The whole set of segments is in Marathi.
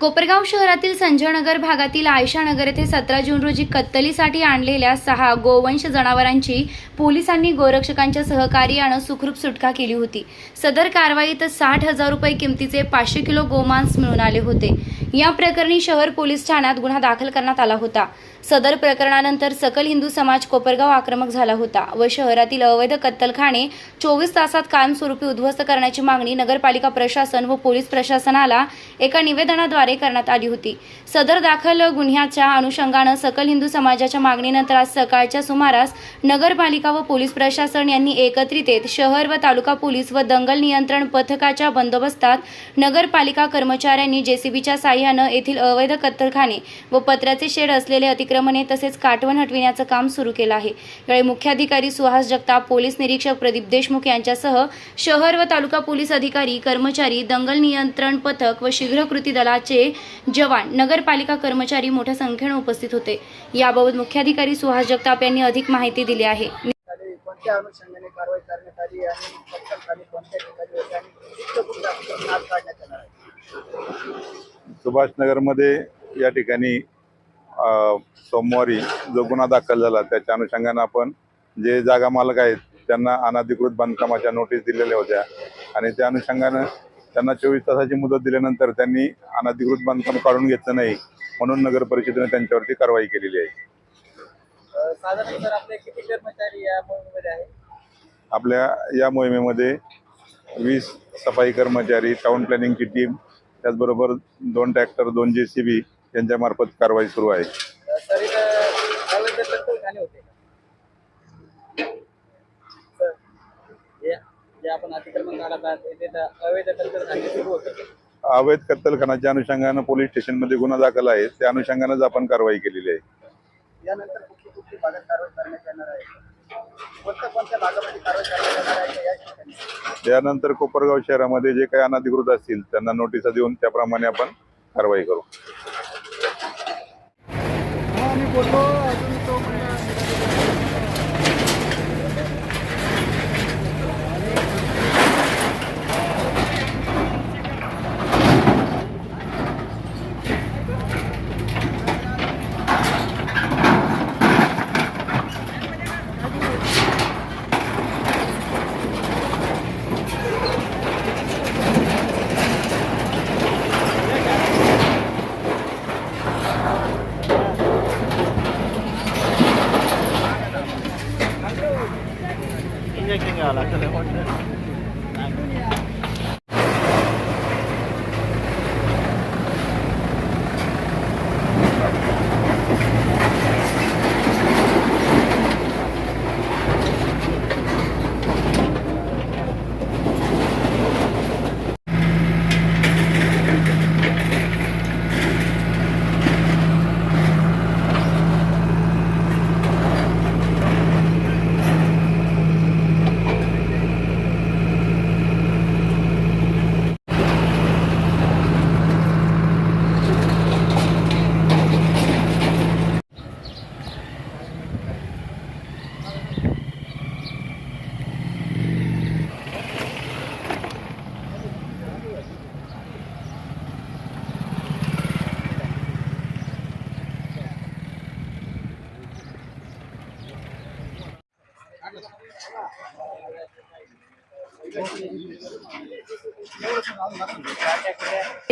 कोपरगाव शहरातील संजयनगर भागातील आयशा नगर येथे सतरा जून रोजी कत्तलीसाठी आणलेल्या सहा गोवंश जनावरांची पोलिसांनी गोरक्षकांच्या सहकार्यानं सुखरूप सुटका केली होती. सदर कारवाईत साठ हजार रुपये किमतीचे पाचशे किलो गोमांस मिळून आले होते. या प्रकरणी शहर पोलीस ठाण्यात गुन्हा दाखल करण्यात आला होता. सदर प्रकरणानंतर सकल हिंदू समाज कोपरगाव आक्रमक झाला होता व शहरातील अवैध कत्तलखाने चोवीस तासात कायमस्वरूपी उद्ध्वस्त करण्याची मागणी नगरपालिका प्रशासन व पोलीस प्रशासनाला एका निवेदनाद्वारे करण्यात आली होती. सदर दाखल गुन्ह्याच्या अनुषंगानं सकल हिंदू समाजाच्या मागणीनंतर आज सकाळच्या सुमारास नगरपालिका व पोलीस प्रशासन यांनी एकत्रित येत शहर व तालुका पोलीस व दंगल नियंत्रण पथकाच्या बंदोबस्तात नगरपालिका कर्मचाऱ्यांनी जेसीबीच्या साह्यानं येथील अवैध कत्तलखाने व पत्र्याचे शेड असलेले अतिक्रमणे तसेच काटवण हटविण्याचं काम सुरू केलं आहे. यावेळी मुख्याधिकारी सुहास जगताप पोलीस निरीक्षक प्रदीप देशमुख यांच्यासह शहर व तालुका पोलीस अधिकारी कर्मचारी दंगल नियंत्रण पथक व शीघ्र कृती दलाचे जवान नगरपालिका कर्मचारी मोठ्या संख्येने उपस्थित होते. याबाबत मुख्याधिकारी सुहास जगताप यांनी अधिक माहिती दिली आहे. कोणत्या अनुषंगाने कारवाई करण्यात आली आणि पत्कल खाली कोणत्या ठिकाणी होते आणि कुठं कुठं आपण नाश काढण्यात येणार आहे? सुभाषनगरमध्ये या ठिकाणी अ, सोमवारी जो गुन्हा दाखल झाला त्याच्या अनुषंगानं आपण जे जागा मालक आहेत त्यांना अनधिकृत बांधकामाच्या नोटीस दिलेल्या होत्या. आणि त्या अनुषंगानं त्यांना चोवीस तासाची मुदत दिल्यानंतर त्यांनी अनधिकृत बांधकाम काढून घेतलं नाही म्हणून नगर परिषदेने त्यांच्यावरती कारवाई केलेली आहे. आपल्या या मोहिमेमध्ये वीस सफाई कर्मचारी टाउन प्लॅनिंगची टीम त्याचबरोबर दोन ट्रॅक्टर दोन जे सी बी यांच्यामार्फत कारवाई सुरू आहे अं, सर इथं अवैध कत्तलखाने होते का सर जे जे आपण अतिक्रमण आहात अवैध कत्तलखाने सुरू होते? अवैध कत्तलखानाच्या अनुषंगानं पोलीस स्टेशनमध्ये गुन्हा दाखल आहे. त्या अनुषंगानंच आपण कारवाई केलेली आहे. यानंतर कुठली कुठली भागात कारवाई करण्यात येणार आहे? कोणत्या कोणत्या भागामध्ये कारवाई करण्यात येणार आहे? का या ठिकाणी. त्यानंतर कोपरगाव शहरामध्ये जे काही अनधिकृत असतील त्यांना नोटिसा देऊन त्याप्रमाणे आपण कारवाई करू. ఇంజెక్టింగ్ కావాలి అసలు ఏమంటే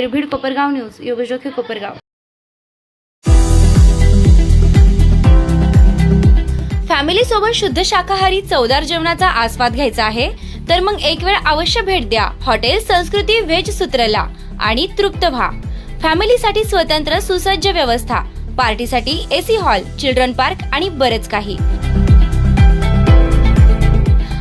बीड कोपरगाव न्यूज योगेश जोखे कोपरगाव. फॅमिली सोबत शुद्ध शाकाहारी चवदार जेवणाचा आस्वाद घ्यायचा आहे तर मग एक वेळ अवश्य भेट द्या. हॉटेल संस्कृती व्हेज सूत्रला आणि तृप्त व्हा. फॅमिलीसाठी स्वतंत्र सुसज्ज व्यवस्था. पार्टीसाठी एसी हॉल चिल्ड्रन पार्क आणि बरेच काही.